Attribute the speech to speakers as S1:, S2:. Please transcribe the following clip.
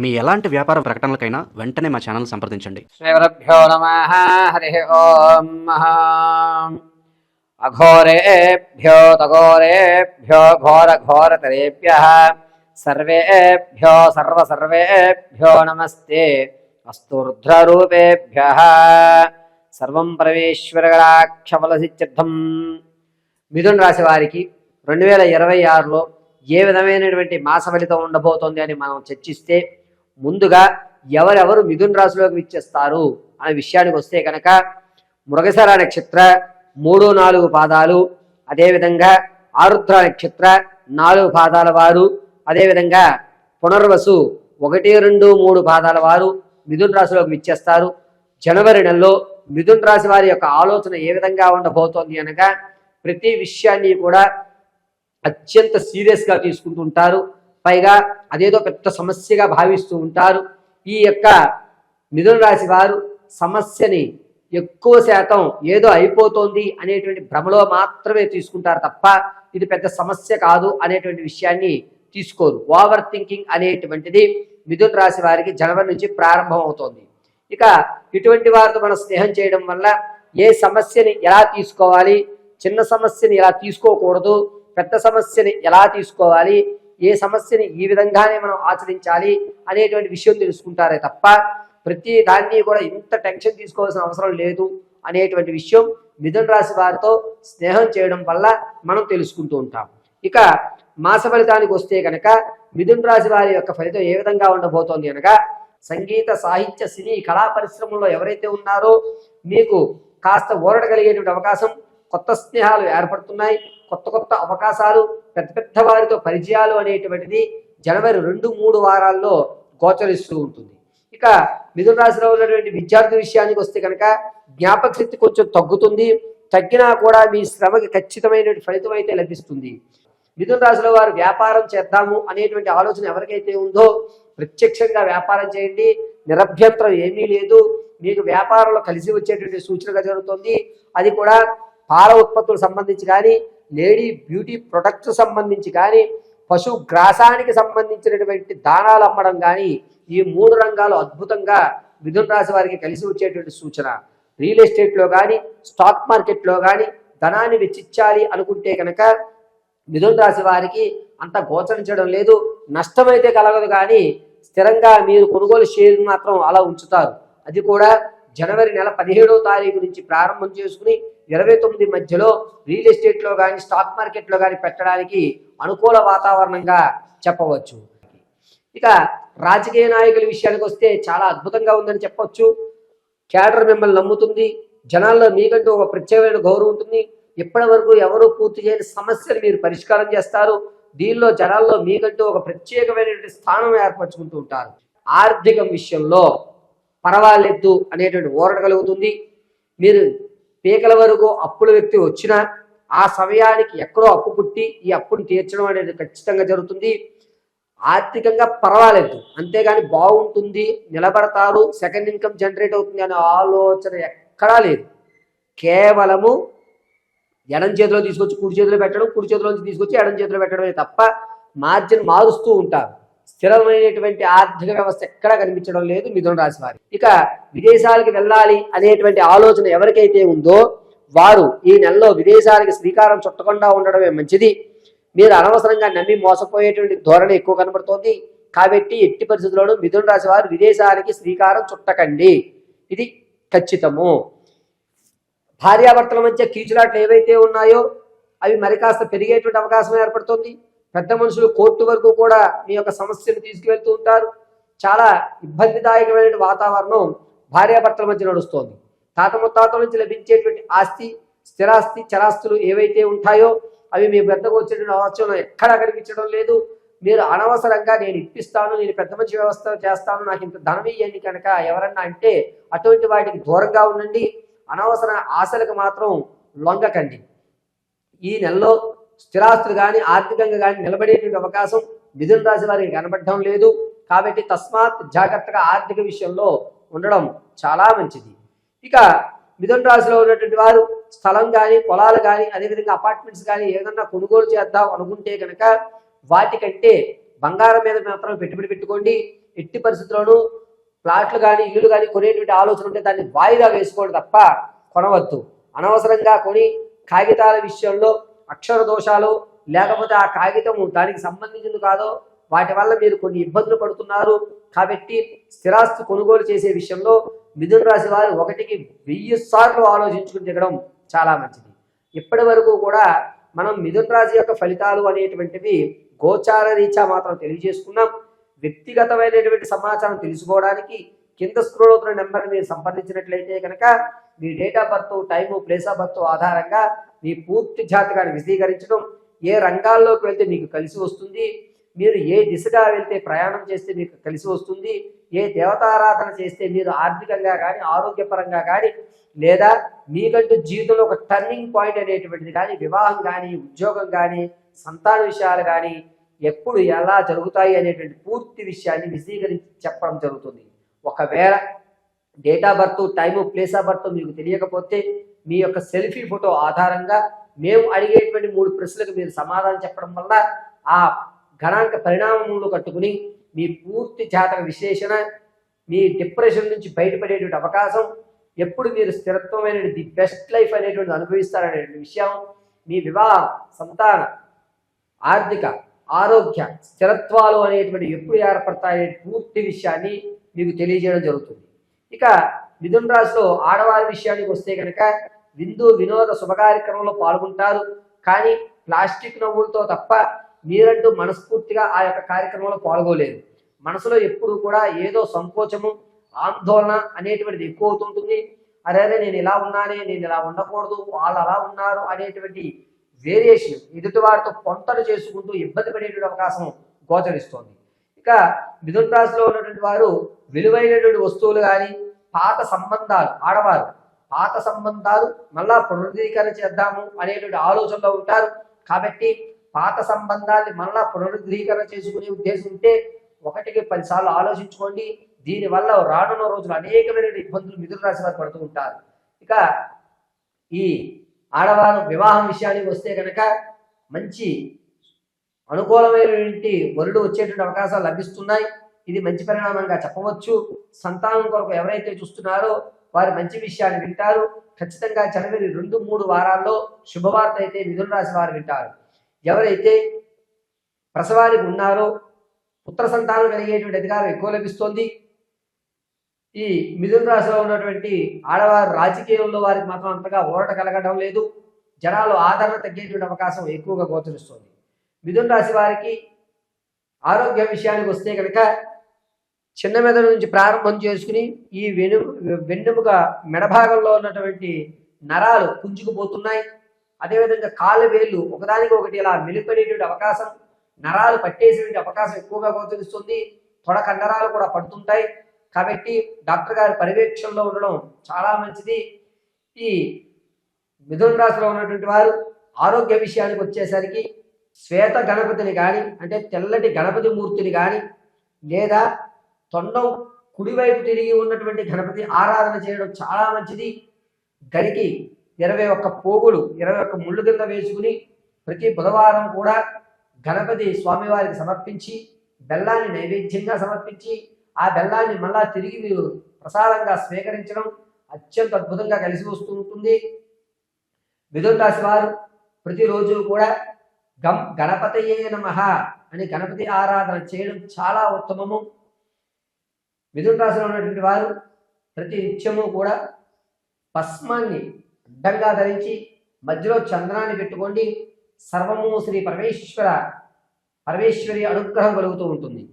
S1: మీ ఎలాంటి వ్యాపార ప్రకటనలకైనా వెంటనే మా ఛానల్ సంప్రదించండి.
S2: శ్రీగురుభ్యో నమ హరి ఓం అఘోరేభ్యో తఘోరేభ్యో ఘోర ఘోరతరేభ్య సర్వేభ్యో సర్వ సర్వేభ్యో నమస్తే. అస్తుర్ధ్రరూపేభ్య సర్వం పరమేశ్వరగళాక్షఫలసిత్యర్థం మిథున రాశి వారికి రెండు వేల ఇరవై ఆరులో ఏ విధమైనటువంటి మాస ఫలితం ఉండబోతోంది అని మనం చర్చిస్తే ముందుగా ఎవరెవరు మిథున్ రాశిలోకి విచ్చేస్తారు అనే విషయానికి వస్తే కనుక మృగశర నక్షత్ర మూడు నాలుగు పాదాలు అదేవిధంగా ఆరుద్ర నక్షత్ర నాలుగు పాదాల వారు అదేవిధంగా పునర్వసు ఒకటి రెండు మూడు పాదాల వారు మిథున్ రాశిలోకి విచ్చేస్తారు. జనవరి నెలలో మిథున్ రాశి వారి యొక్క ఆలోచన ఏ విధంగా ఉండబోతోంది అనగా ప్రతి విషయాన్ని కూడా అత్యంత సీరియస్గా తీసుకుంటుంటారు పైగా అదేదో పెద్ద సమస్యగా భావిస్తూ ఉంటారు. ఈ యొక్క మిథున రాశి వారు సమస్యని ఎక్కువ శాతం ఏదో అయిపోతోంది అనేటువంటి భ్రమలో మాత్రమే తీసుకుంటారు తప్ప ఇది పెద్ద సమస్య కాదు అనేటువంటి విషయాన్ని తీసుకోరు. ఓవర్ థింకింగ్ అనేటువంటిది మిథున రాశి వారికి జనవరి నుంచి ప్రారంభం అవుతోంది ఇక ఇటువంటి వారితో మనం స్నేహం చేయడం వల్ల ఏ సమస్యని ఎలా తీసుకోవాలి చిన్న సమస్యని ఎలా తీసుకోకూడదు పెద్ద సమస్యని ఎలా తీసుకోవాలి ఏ సమస్యని ఈ విధంగానే మనం ఆచరించాలి అనేటువంటి విషయం తెలుసుకుంటారే తప్ప ప్రతి దాన్ని కూడా ఇంత టెన్షన్ తీసుకోవాల్సిన అవసరం లేదు అనేటువంటి విషయం మిథున రాశి వారితో స్నేహం చేయడం వల్ల మనం తెలుసుకుంటూ ఉంటాం. ఇక మాస ఫలితానికి వస్తే కనుక మిథున రాశి వారి యొక్క ఫలితం ఏ విధంగా ఉండబోతోంది అనగా సంగీత సాహిత్య సినీ కళా పరిశ్రమలో ఎవరైతే ఉన్నారో మీకు కాస్త ఊరట కలిగేటువంటి అవకాశం కొత్త స్నేహాలు ఏర్పడుతున్నాయి. కొత్త కొత్త అవకాశాలు పెద్ద పెద్ద వారితో పరిచయాలు అనేటువంటిది జనవరి రెండు మూడు వారాల్లో గోచరిస్తూ ఉంటుంది. ఇక మిథున రాశిలో ఉన్నటువంటి విద్యార్థి విషయానికి వస్తే కనుక జ్ఞాపక శక్తి కొంచెం తగ్గుతుంది. తగ్గినా కూడా మీ శ్రమకి ఖచ్చితమైనటువంటి ఫలితం అయితే లభిస్తుంది. మిథున రాశిలో వారు వ్యాపారం చేద్దాము అనేటువంటి ఆలోచన ఎవరికైతే ఉందో ప్రత్యక్షంగా వ్యాపారం చేయండి. నిరభ్యంతరం ఏమీ లేదు. మీకు వ్యాపారంలో కలిసి వచ్చేటువంటి సూచనగా జరుగుతుంది. అది కూడా పాల ఉత్పత్తులకు సంబంధించి కానీ లేడీ బ్యూటీ ప్రొడక్ట్స్ సంబంధించి కానీ పశు గ్రాసానికి సంబంధించినటువంటి దానాలు అమ్మడం కానీ ఈ మూడు రంగాలు అద్భుతంగా మిథున రాశి వారికి కలిసి వచ్చేటువంటి సూచన. రియల్ ఎస్టేట్లో కానీ స్టాక్ మార్కెట్లో కానీ ధనాన్ని వెచ్చించాలి అనుకుంటే కనుక మిథున రాశి వారికి అంత గోచరించడం లేదు. నష్టమైతే కలగదు కానీ స్థిరంగా మీరు కొనుగోలు షేర్ మాత్రం అలా ఉంచుతారు. అది కూడా జనవరి నెల పదిహేడవ తారీఖు నుంచి ప్రారంభం చేసుకుని ఇరవై తొమ్మిది మధ్యలో రియల్ ఎస్టేట్లో కానీ స్టాక్ మార్కెట్లో కానీ పెట్టడానికి అనుకూల వాతావరణంగా చెప్పవచ్చు. ఇక రాజకీయ నాయకుల విషయానికి వస్తే చాలా అద్భుతంగా ఉందని చెప్పవచ్చు క్యాడర్ మిమ్మల్ని నమ్ముతుంది. జనాల్లో మీకంటూ ఒక ప్రత్యేకమైన గౌరవం ఉంటుంది. ఇప్పటి వరకు ఎవరు పూర్తి చేయని సమస్యలు మీరు పరిష్కారం చేస్తారు. దీనిలో జనాల్లో మీకంటూ ఒక ప్రత్యేకమైనటువంటి స్థానం ఏర్పరచుకుంటూ ఉంటారు. ఆర్థిక విషయంలో పర్వాలేదు అనేటువంటి ఊరట కలుగుతుంది. మీరు పీకల వరకు అప్పుల వ్యక్తి వచ్చినా ఆ సమయానికి ఎక్కడో అప్పు పుట్టి ఈ అప్పుని తీర్చడం అనేది ఖచ్చితంగా జరుగుతుంది. ఆర్థికంగా పర్వాలేదు. అంతేగాని బాగుంటుంది నిలబడతారు సెకండ్ ఇన్కమ్ జనరేట్ అవుతుంది అనే ఆలోచన ఎక్కడా లేదు. కేవలము ఎడం చేతిలో తీసుకొచ్చి కుడి చేతిలో పెట్టడం కుడి చేతిలో నుంచి తీసుకొచ్చి ఎడం చేతిలో పెట్టడమే తప్ప మార్జిన్ మారుస్తూ ఉంటారు. స్థిరమైనటువంటి ఆర్థిక వ్యవస్థ ఎక్కడా కనిపించడం లేదు మిథున రాశి వారి. ఇక విదేశాలకు వెళ్ళాలి అనేటువంటి ఆలోచన ఎవరికైతే ఉందో వారు ఈ నెలలో విదేశాలకు శ్రీకారం చుట్టకుండా ఉండడమే మంచిది. మీరు అనవసరంగా నమ్మి మోసపోయేటువంటి ధోరణి ఎక్కువ కనబడుతోంది. కాబట్టి ఎట్టి పరిస్థితుల్లోనూ మిథున రాశి వారు విదేశాలకి శ్రీకారం చుట్టకండి. ఇది ఖచ్చితము. భార్యాభర్తల మధ్య కీచులాట్లు ఏవైతే ఉన్నాయో అవి మరి కాస్త పెరిగేటువంటి అవకాశం ఏర్పడుతుంది. పెద్ద మనుషులు కోర్టు వరకు కూడా మీ యొక్క సమస్యను తీసుకువెళ్తూ ఉంటారు. చాలా ఇబ్బందిదాయకమైన వాతావరణం భార్యాభర్తల మధ్య నడుస్తోంది. తాత ముత్తాతల నుంచి లభించేటువంటి ఆస్తి స్థిరాస్తి చరాస్తులు ఏవైతే ఉంటాయో అవి మీ పెద్దకు వచ్చేటువంటి అవసరం ఎక్కడా కనిపించడం లేదు. మీరు అనవసరంగా నేను ఇప్పిస్తాను నేను పెద్ద మంచి వ్యవస్థ చేస్తాను నాకు ఇంత ధనం ఇవ్వండి కనుక ఎవరన్నా అంటే అటువంటి వాటికి దూరంగా ఉండండి. అనవసర ఆశలకు మాత్రం లొంగకండి. ఈ నెలలో స్థిరాస్తులు కానీ ఆర్థికంగా కానీ నిలబడేటువంటి అవకాశం మిథున రాశి వారికి కనబడటం లేదు. కాబట్టి తస్మాత్ జాగ్రత్తగా ఆర్థిక విషయంలో ఉండడం చాలా మంచిది. ఇక మిథున రాశిలో ఉన్నటువంటి వారు స్థలం కానీ పొలాలు కానీ అదేవిధంగా అపార్ట్మెంట్స్ కానీ ఏదన్నా కొనుగోలు చేద్దాం అనుకుంటే కనుక వాటికంటే బంగారం మీద మాత్రం పెట్టుబడి పెట్టుకోండి. ఎట్టి పరిస్థితుల్లోనూ ప్లాట్లు కానీ ఇల్లులు కానీ కొనేటువంటి ఆలోచన ఉంటే దాన్ని వాయిదా వేసుకోవడం తప్ప కొనవద్దు. అనవసరంగా కొని కాగితాల విషయంలో అక్షర దోషాలు లేకపోతే ఆ కాగితం దానికి సంబంధించింది కాదో వాటి వల్ల మీరు కొన్ని ఇబ్బందులు పడుతున్నారు. కాబట్టి స్థిరాస్తి కొనుగోలు చేసే విషయంలో మిథున రాశి వారు ఒకటికి వెయ్యి సార్లు ఆలోచించుకుని దిగడం చాలా మంచిది. ఇప్పటి వరకు కూడా మనం మిథున రాశి యొక్క ఫలితాలు అనేటువంటివి గోచార రీత్యా మాత్రం తెలియజేసుకున్నాం. వ్యక్తిగతమైనటువంటి సమాచారం తెలుసుకోవడానికి కింద స్క్రోల్ అవుతున్న నెంబర్ మీరు సంప్రదించినట్లయితే కనుక మీ date of birth time place of birth ఆధారంగా మీ పూర్తి జాతకాన్ని విశదీకరించడం ఏ రంగాల్లోకి వెళ్తే మీకు కలిసి వస్తుంది మీరు ఏ దిశగా వెళ్తే ప్రయాణం చేస్తే మీకు కలిసి వస్తుంది ఏ దేవతారాధన చేస్తే మీరు ఆర్థికంగా కానీ ఆరోగ్యపరంగా కానీ లేదా మీకంటూ జీవితంలో ఒక టర్నింగ్ పాయింట్ అనేటువంటిది కానీ వివాహం కానీ ఉద్యోగం కానీ సంతాన విషయాలు కానీ ఎప్పుడు ఎలా జరుగుతాయి అనేటువంటి పూర్తి విషయాన్ని విశదీకరించి చెప్పడం జరుగుతుంది. ఒకవేళ date of birth time place of birth మీకు తెలియకపోతే మీ యొక్క సెల్ఫీ ఫోటో ఆధారంగా మేము అడిగేటువంటి మూడు ప్రశ్నలకు మీరు సమాధానం చెప్పడం వల్ల ఆ గణాంక పరిణామంలో కట్టుకుని మీ పూర్తి జాతక విశ్లేషణ మీ డిప్రెషన్ నుంచి బయటపడేటువంటి అవకాశం ఎప్పుడు మీరు స్థిరత్వమైన ది బెస్ట్ లైఫ్ అనేటువంటి అనుభవిస్తారనే విషయం మీ వివాహ సంతాన ఆర్థిక ఆరోగ్య స్థిరత్వాలు అనేటువంటి ఎప్పుడు ఏర్పడతాయనే పూర్తి విషయాన్ని మీకు తెలియజేయడం జరుగుతుంది. ఇక మిథున్ రాశిలో ఆడవారి విషయానికి వస్తే కనుక విందు వినోద శుభ కార్యక్రమంలో పాల్గొంటారు. కానీ ప్లాస్టిక్ నవ్వులతో తప్ప మీరంటూ మనస్ఫూర్తిగా ఆ యొక్క కార్యక్రమంలో పాల్గొలేరు మనసులో ఎప్పుడు కూడా ఏదో సంకోచము ఆందోళన అనేటువంటిది ఎక్కువ అవుతుంటుంది అరే అరే నేను ఇలా ఉన్నానే నేను ఇలా ఉండకూడదు వాళ్ళు అలా ఉన్నారు అనేటువంటి వేరియేషన్ ఎదుటి వారితో పొంతలు చేసుకుంటూ ఇబ్బంది పడేటువంటి అవకాశం గోచరిస్తోంది. ఇక మిథున్ రాశిలో ఉన్నటువంటి వారు విలువైనటువంటి వస్తువులు కానీ పాత సంబంధాలు ఆడవారు. పాత సంబంధాలు మళ్ళా పునరుద్ధీకరణ చేద్దాము అనేటువంటి ఆలోచనలో ఉంటారు. కాబట్టి పాత సంబంధాన్ని మళ్ళా పునరుద్ధీకరణ చేసుకునే ఉద్దేశం ఉంటే ఒకటికి పదిసార్లు ఆలోచించుకోండి. దీనివల్ల రానున్న రోజులు అనేకమైన ఇబ్బందులు మిథున రాశి వారు పడుతూ ఉంటారు. ఇక ఈ ఆడవారు వివాహం విషయానికి వస్తే కనుక మంచి అనుకూలమైనటువంటి వరుడు వచ్చేటువంటి అవకాశాలు లభిస్తున్నాయి. ఇది మంచి పరిణామంగా చెప్పవచ్చు. సంతానం కొరకు ఎవరైతే చూస్తున్నారో వారు మంచి విషయాన్ని వింటారు. ఖచ్చితంగా జనవరి రెండు మూడు వారాల్లో శుభవార్త అయితే మిథున రాశి వారు వింటారు. ఎవరైతే ప్రసవానికి ఉన్నారో పుత్ర సంతానం కలిగేటువంటి అధికారం ఎక్కువ లభిస్తోంది. ఈ మిథున రాశిలో ఉన్నటువంటి ఆడవారు రాజకీయంలో వారికి మాత్రం అంతగా ఊరట కలగడం లేదు. జనాలు ఆదరణ తగ్గేటువంటి అవకాశం ఎక్కువగా గోచరిస్తుంది. మిథున రాశి వారికి ఆరోగ్య విషయానికి వస్తే కనుక చిన్న మెదడు నుంచి ప్రారంభం చేసుకుని ఈ వెను వెన్నెముక మెడభాగంలో ఉన్నటువంటి నరాలు పుంజుకుపోతున్నాయి. అదేవిధంగా కాళ్ళ వేళ్ళు ఒకదానికి ఒకటి ఇలా మెలిపడేటువంటి అవకాశం నరాలు పట్టేసేటువంటి అవకాశం ఎక్కువగా గోచరిస్తుంది. తొడ కండరాలు కూడా పడుతుంటాయి. కాబట్టి డాక్టర్ గారి పర్యవేక్షణలో ఉండడం చాలా మంచిది. ఈ మిథున రాశిలో ఉన్నటువంటి వారు ఆరోగ్య విషయానికి వచ్చేసరికి శ్వేత గణపతిని కానీ అంటే తెల్లటి గణపతి మూర్తిని కానీ లేదా తొండం కుడివైపు తిరిగి ఉన్నటువంటి గణపతి ఆరాధన చేయడం చాలా మంచిది. గడికి ఇరవై ఒక్క పోగులు ఇరవై ఒక్క ముళ్ళు కింద వేసుకుని ప్రతి బుధవారం కూడా గణపతి స్వామివారికి సమర్పించి బెల్లాన్ని నైవేద్యంగా సమర్పించి ఆ బెల్లాన్ని మళ్ళా తిరిగి మీరు ప్రసాదంగా స్వీకరించడం అత్యంత అద్భుతంగా కలిసి వస్తూ ఉంటుంది. మిథున రాశి వారు ప్రతిరోజు కూడా గం గణపతయే నమ అని గణపతి ఆరాధన చేయడం చాలా ఉత్తమము. మిథున రాశిలో ఉన్నటువంటి వారు ప్రతి నిత్యము కూడా భస్మాన్ని అడ్డంగా ధరించి మధ్యలో చంద్రాన్ని పెట్టుకోండి. సర్వము శ్రీ పరమేశ్వర పరమేశ్వరి అనుగ్రహం కలుగుతూ ఉంటుంది.